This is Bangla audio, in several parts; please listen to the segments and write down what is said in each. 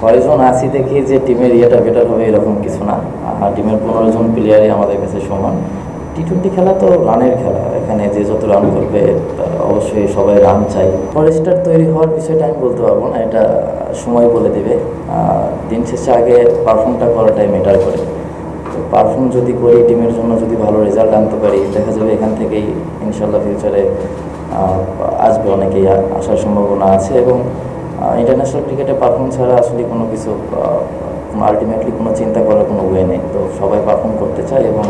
ছয়জন আশি দেখি যে টিমের ইয়েটা বেটার হবে, এরকম কিছু না। আর টিমের পনেরো জন প্লেয়ারই আমাদের কাছে সমান। টি টোয়েন্টি খেলা তো রানের খেলা। এখানে যে যত রান করবে অবশ্যই সবাই রান চাই। ফরেস্টার তৈরি হওয়ার বিষয়টা আমি বলতে পারব না, এটা সময় বলে দেবে। দিন শেষে আগে পারফর্মটা করাটাই ম্যাটার করে। তো পারফর্ম যদি করি টিমের জন্য যদি ভালো রেজাল্ট আনতে পারি, দেখা যাবে এখান থেকেই ইনশাল্লাহ ফিউচারে আসবে অনেকেই, আসার সম্ভাবনা আছে। এবং ইন্টারন্যাশনাল ক্রিকেটে পারফর্ম ছাড়া আসলে কোনো কিছু আলটিমেটলি কোনো চিন্তা করার কোনো ওয়ে নেই। তো সবাই পারফর্ম করতে চায় এবং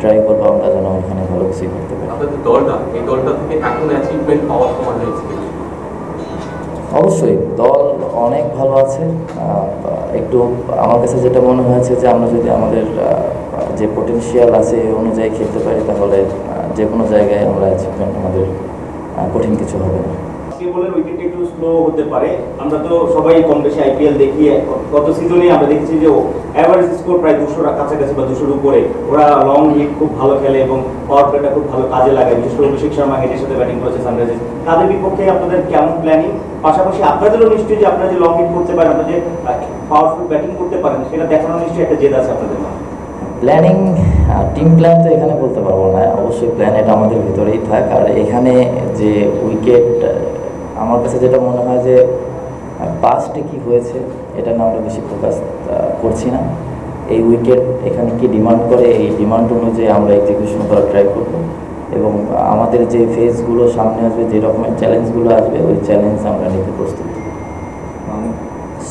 ট্রাই করব আমরা যেন এখানে ভালো কিছুই করতে পারি। অবশ্যই দল অনেক ভালো আছে। একটু আমার কাছে যেটা মনে হয়েছে যে আমরা যদি আমাদের যে পটেনশিয়াল আছে অনুযায়ী খেলতে পারি তাহলে যে কোনো জায়গায় আমরা অ্যাচিভমেন্ট আমাদের কঠিন কিছু হবে না। কেবলের উইকেট একটু স্লো হতে পারে। আমরা তো সবাই কম বেশি আইপিএল দেখি, গত সিজনে আমরা দেখেছি যে অ্যাভারেজ স্কোর প্রায় দুশোর কাছাকাছি বা দুশোর উপরে। ওরা লং হিট খুব ভালো খেলে এবং পাওয়ার প্লেটা খুব ভালো কাজে লাগায়, বিশেষ করে অভিষেক শর্মা হেডের সাথে ব্যাটিং করেছে সানরাইজার্স তাদের বিপক্ষে আপনাদের কেমন প্ল্যানিং পাশাপাশি আপনাদেরও নিশ্চয়ই যে আপনারা যে লং হিট করতে পারেন, আপনারা যে পাওয়ারফুল ব্যাটিং করতে পারেন, সেটা দেখানোর নিশ্চয়ই একটা জেদ আছে আপনাদের প্ল্যানিং টিম প্ল্যান তো এখানে বলতে পারব না। অবশ্যই প্ল্যান এটা আমাদের ভিতরেই থাক। আর এখানে যে উইকেট আমার কাছে যেটা মনে হয় যে পাস্টে কি হয়েছে, এটা না আমরা বেশি ফোকাস করছি না। এই উইকেট এখানে কি ডিমান্ড করে, এই ডিমান্ড অনুযায়ী আমরা এক্সিকিউশন করার ট্রাই করব। এবং আমাদের যে ফেজগুলো সামনে আসবে, যে রকমের চ্যালেঞ্জগুলো আসবে, ওই চ্যালেঞ্জ আমরা নিতে প্রস্তুত।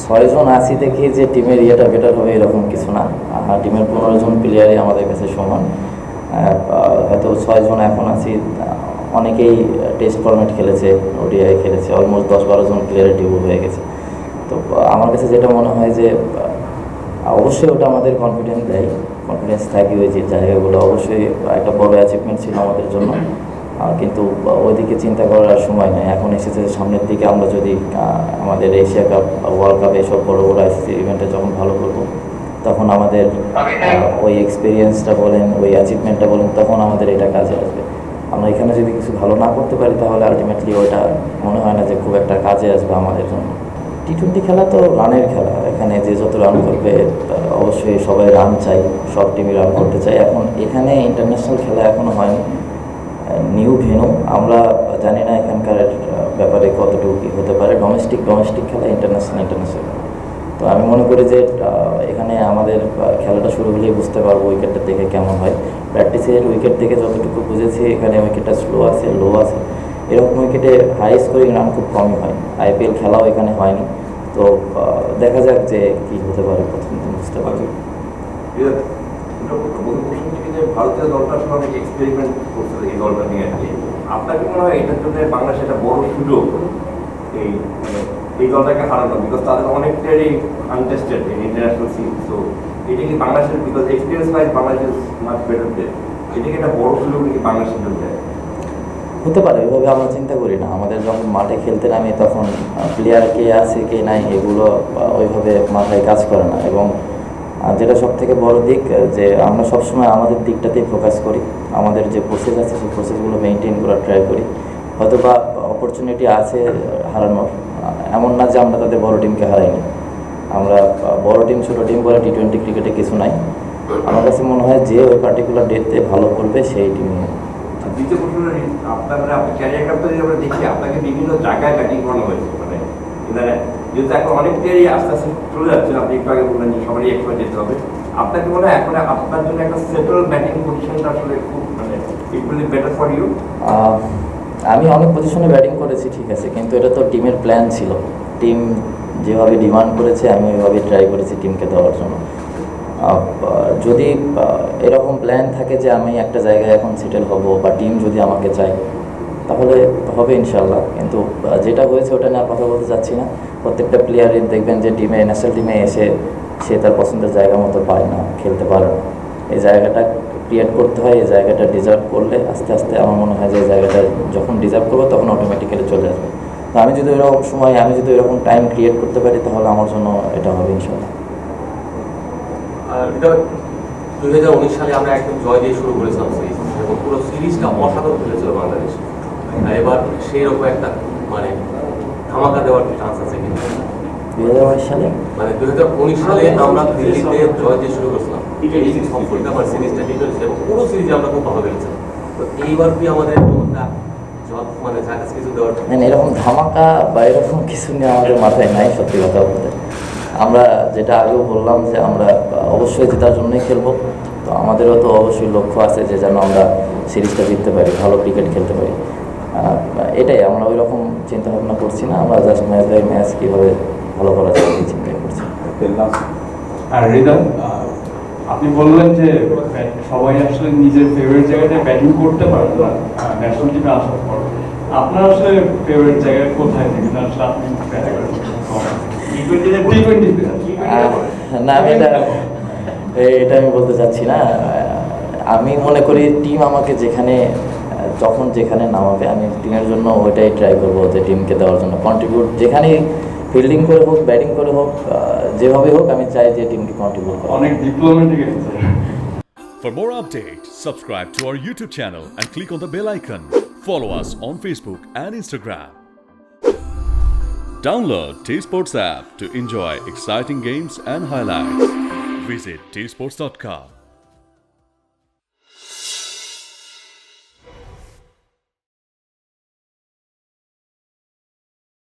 ছয়জন আশি দেখি যে টিমের ইয়েটা বেটার হবে, এরকম কিছু না। আর টিমের পনেরো জন প্লেয়ারই আমাদের কাছে সমান। হয়তো ছয়জন এখন আছি অনেকেই টেস্ট ফরম্যাট খেলেছে ওডিআই খেলেছে অলমোস্ট দশ বারো জন প্লেয়ারের ডিবু হয়ে গেছে। তো, আমার কাছে যেটা মনে হয় যে অবশ্যই ওটা আমাদের কনফিডেন্স দেয় কনফিডেন্স থাকে ওই যে জায়গাগুলো। অবশ্যই একটা বড় অ্যাচিভমেন্ট ছিল আমাদের জন্য। কিন্তু ওইদিকে চিন্তা করার সময় নেই। এখন এসেছে সামনের দিকে আমরা যদি আমাদের এশিয়া কাপ ওয়ার্ল্ড কাপ এসব বড় বড় আইসিসি ইভেন্টে যখন ভালো করব, তখন আমাদের ওই এক্সপিরিয়েন্সটা বলেন, ওই অ্যাচিভমেন্টটা বলেন, তখন আমাদের এটা কাজে আসবে। আমরা এখানে যদি কিছু ভালো না করতে পারি, তাহলে আলটিমেটলি ওইটা মনে হয় না যে খুব একটা কাজে আসবে আমাদের জন্য। টি টোয়েন্টি খেলা তো রানের খেলা। এখানে যে যত রান করবে অবশ্যই সবাই রান চাই, সব টিমই রান করতে চাই। এখন এখানে ইন্টারন্যাশনাল খেলা এখনও হয়নি। নিউ ভেনু, আমরা জানি না এখানকার ব্যাপারে কতটুকু কী হতে পারে। ডোমেস্টিক ডোমেস্টিক খেলা ইন্টারন্যাশনাল ইন্টারন্যাশনাল তো আমি মনে করি যে এখানে আমাদের খেলাটা শুরু হলেই বুঝতে পারব উইকেটটা দেখে কেমন হয়। প্র্যাকটিসের উইকেট দেখে যতটুকু বুঝেছি, এখানে উইকেটটা স্লো আছে লো আছে। এরকম উইকেটে হাই স্কোরিং রান খুব কমই হয়। আইপিএল খেলাও এখানে হয়নি। তো দেখা যাক যে কী হতে পারে প্রথম দিন, বুঝতে পারবে ভারতীয় দলটা অনেক এক্সপেরিমেন্ট করছে এই দলটা নিয়ে আর কি আপনার কি মনে হয় এটার জন্য বাংলাদেশ একটা বড় সুযোগ এই এই দলটাকে হারানো বিকজ তাদের অনেকটাই untested in international scene so এটা কি বাংলাদেশের because experience wise Bangladesh much better than এটা কি একটা বড় সুযোগ নাকি বাংলাদেশের জন্য? হতে পারে ওইভাবে আমরা চিন্তা করি না। আমাদের যখন মাঠে খেলতে নামি, তখন প্লেয়ার কে আছে কে নাই এগুলো ওইভাবে মাথায় কাজ করে না। এবং যেটা সব থেকে বড় দিক যে আমরা সবসময় আমাদের দিকটাতেই ফোকাস করি। আমাদের যে প্রসেস আছে, সেই প্রসেসগুলো মেনটেন করার ট্রাই করি। হয়তো বা অপরচুনিটি আছে হারানোর। এমন না যে আমরা তাদের বড় টিমকে হারাইনি। আমরা বড় টিম ছোটো টিম বলে টি টোয়েন্টি ক্রিকেটে কিছু নাই। আমার কাছে মনে হয় যে ওই পার্টিকুলার ডেটে ভালো করবে সেই টিমে আর দ্বিতীয় প্রশ্ন আপনার মানে আপনার আমরা দেখি আপনাকে বিভিন্ন জায়গায় ব্যাটিং করানো হয়েছে মানে যেহেতু এখন অনেক প্লেয়ারই আস্তে আস্তে চলে যাচ্ছে আপনি একটু আগে বললেন যে সবারই যেতে হবে। আপনাকে মনে হয় এখন আপনার জন্য একটা সেটেল ব্যাটিং পজিশনটা আসলে খুব মানে it will better for you আমি অনেক পজিশনে ব্যাটিং করেছি, ঠিক আছে, কিন্তু এটা তো টিমের প্ল্যান ছিল। টিম যেভাবে ডিমান্ড করেছে, আমি ওইভাবে ট্রাই করেছি টিমকে দেওয়ার জন্য। যদি এরকম প্ল্যান থাকে যে আমি একটা জায়গায় এখন সেটেল হব বা টিম যদি আমাকে চায়, তাহলে হবে ইনশাল্লাহ কিন্তু যেটা হয়েছে ওটা নিয়ে আর কথা বলতে চাচ্ছি না। প্রত্যেকটা প্লেয়ারই দেখবেন যে টিমে ন্যাশনাল টিমে এসে সে তার পছন্দের জায়গা মতো পায় না, খেলতে পারে না। এই জায়গাটা ক্রিয়েট করতে হয়, এই জায়গাটা ডিজার্ভ করলে আস্তে আস্তে আমার মনে হয় যে জায়গাটা যখন ডিজার্ভ করব তখন অটোমেটিক্যালি চলে আসবে। তো আমি যদি এরকম সময়, আমি যদি এরকম টাইম ক্রিয়েট করতে পারি তাহলে আমার জন্য এটা হবে ইনশাল্লাহ দুই হাজার উনিশ সালে আমরা একদম জয় দিয়ে শুরু করেছিলাম সিরিজ এবং পুরো সিরিজটা অসাধারণ খেলেছিল বাংলাদেশ। এবার সেই রকম একটা মানে ধামাকা দেওয়ার চান্স আছে কিন্তু দুই হাজার উনিশ সালে? মানে দুই হাজার উনিশ সালে আমরা দিল্লিতে জয় দিয়ে শুরু করছিলাম। এই সম্পর্কে আমার সিরিজটা এবং পুরো সিরিজে আমরা খুব ভালো খেলেছিলাম। তো এইবার কি আমাদের মানে কিছু দেওয়ার না, না, এরকম ধামাকা বা এরকম কিছু নিয়ে আমাদের মাথায় নাই সত্যি কথা বলতে। আমরা যেটা আগেও বললাম যে আমরা অবশ্যই জেতার জন্যই খেলব। তো আমাদেরও তো অবশ্যই লক্ষ্য আছে যে যেন আমরা সিরিজটা জিততে পারি ভালো ক্রিকেট খেলতে পারি। এটাই আমরা ওই রকম চিন্তা ভাবনা করছি না আমরা জাস্ট ম্যাচ বাই ম্যাচ কীভাবে ভালো করা যায় এই চিন্তা করছি। আর হৃদয় আপনি বললেন যে সবাই আসলে নিজের ফেভারিট জায়গাটায় ব্যাটিং করতে পারে না ন্যাশনাল টিমে আসার পর। আপনার আসলে ফেভারিট জায়গায় কোথায় থেকে? আসলে আপনি না এটা এটা আমি বলতে চাচ্ছি না। আমি মনে করি টিম আমাকে যেখানে যখন যেখানে নামাবে আমি টিমের জন্য ওইটাই ট্রাই করব যে টিমকে দেওয়ার জন্য কন্ট্রিবিউট যেখানেই ফিল্ডিং করে হোক ব্যাটিং করে হোক যেভাবে হোক আমি চাই যে টিমকে কন্ট্রিবিউট করা অনেক For more updates, subscribe to our YouTube channel and click on the bell icon. Follow us on Facebook and Instagram. Download T Sports app to enjoy exciting games and highlights. Visit tsports.com.